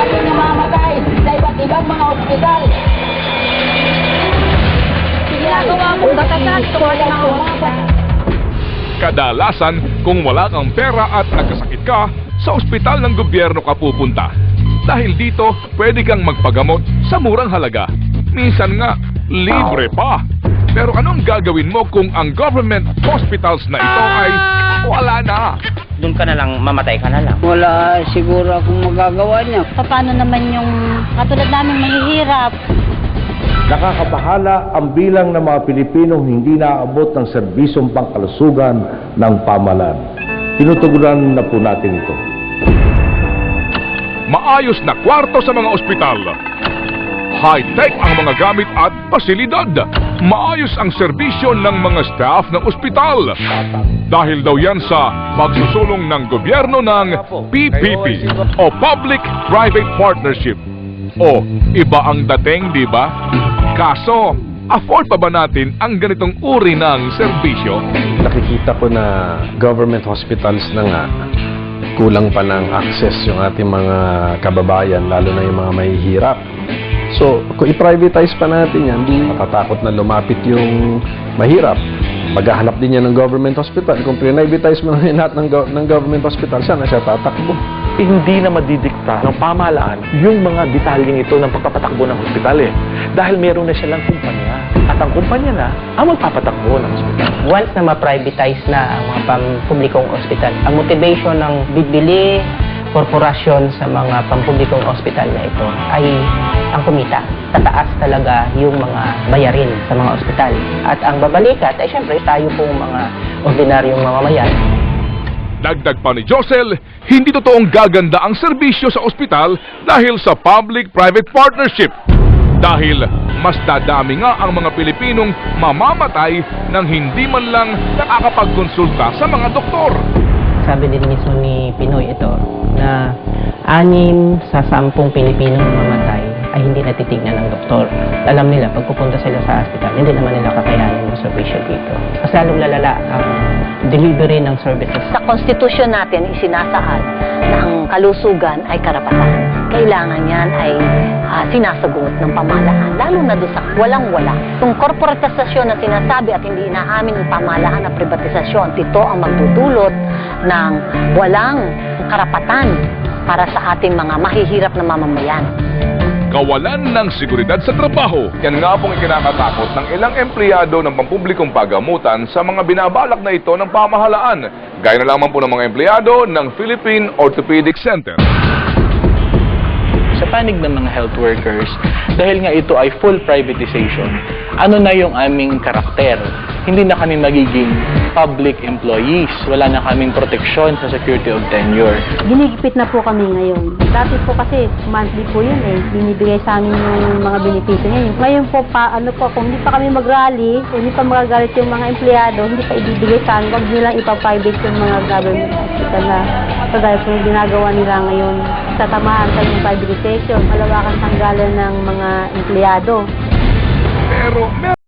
ating namamatay sa iba't ibang mga ospital. Ginagawa mong batasan tungkol sa mga ospital. Kadalasan, kung wala kang pera at nagkasakit ka, sa ospital ng gobyerno ka pupunta. Dahil dito, pwede kang magpagamot sa murang halaga. Minsan nga, libre pa. Pero anong gagawin mo kung ang government hospitals na ito ay? Doon ka na lang, mamatay ka na lang. Wala siguro akong magagawa niya. Paano naman yung katulad namin mahihirap? Nakakabahala ang bilang ng mga Pilipinong hindi naaabot ng serbisyong pangkalusugan ng pamalan. Tinutugunan na po natin ito. Maayos na kwarto sa mga ospital. High-tech ang mga gamit at pasilidad. Maayos ang serbisyo ng mga staff ng ospital. Dahil daw yan sa pagsusulong ng gobyerno ng PPP o Public-Private Partnership. O, iba ang dating, di ba? Kaso, afford pa ba natin ang ganitong uri ng serbisyo? nakikita ko na government hospitals na nga kulang pa ng access yung ating mga kababayan, lalo na yung mga mahihirap. Kung i-privatize pa natin yan, di matatakot na lumapit yung mahirap. Maghahanap din yan ng government hospital. Kung privatize mo na lahat ng, go- ng government hospital, saan na siya tatakbo? hindi na madidikta ng pamahalaan yung mga detalyeng ito ng pagpapatakbo ng ospital eh. Dahil meron na silang kumpanya. At ang kumpanya na ang magpapatakbo ng ospital. Once na ma-privatize na ang mga pampublikong ospital, ang motivation ng bibili korporasyon sa mga pampublikong ospital na ito ay ang kumita. Tataas talaga yung mga bayarin sa mga ospital. At ang babalikat ay syempre tayo pong mga ordinaryong mamamayan Dagdag pa ni Josel, hindi totoong gaganda ang serbisyo sa ospital dahil sa public-private partnership. Dahil mas dadami nga ang mga Pilipinong mamamatay nang hindi man lang nakakapagkonsulta sa mga doktor. sabi din mismo ni Pinoy ito na anim sa sampung Pilipinong mamatay ay hindi natitignan ng doktor. Alam nila, pag pupunta sila sa hospital, hindi naman nila kakayanin yung servisyo dito. Mas lalong lalala ang delivery ng services. Sa konstitusyon natin, isinasaad na ang kalusugan ay karapatan. Kailangan yan ay ah, sinasagot ng pamahalaan, lalo na doon sa walang-wala. Kung korporatisasyon na sinasabi at hindi inaamin ng pamahalaan na privatisasyon, ito ang magdudulot ng walang karapatan para sa ating mga mahihirap na mamamayan. Kawalan ng seguridad sa trabaho. Yan nga pong ikinakatakot ng ilang empleyado ng pampublikong pagamutan sa mga binabalak na ito ng pamahalaan. Gaya na lamang po ng mga empleyado ng Philippine Orthopedic Center. Sa panig ng mga health workers, dahil nga ito ay full privatization, ano na yung aming karakter? Hindi na kami magiging public employees. Wala na kaming proteksyon sa security of tenure. Ginigipit na po kami ngayon. Dati po kasi monthly po yun eh. Binibigay sa amin yung mga benepisyo niya. Ngayon po pa, ano po, kung hindi pa kami mag-rally, kung hindi pa magagalit yung mga empleyado, hindi pa ibibigay sa amin, huwag nilang ipaprivate yung mga government hospital na kagaya po yung ginagawa nila ngayon. Tatamahan sa yung privatization, malawakan tanggalan ng mga empleyado. Pero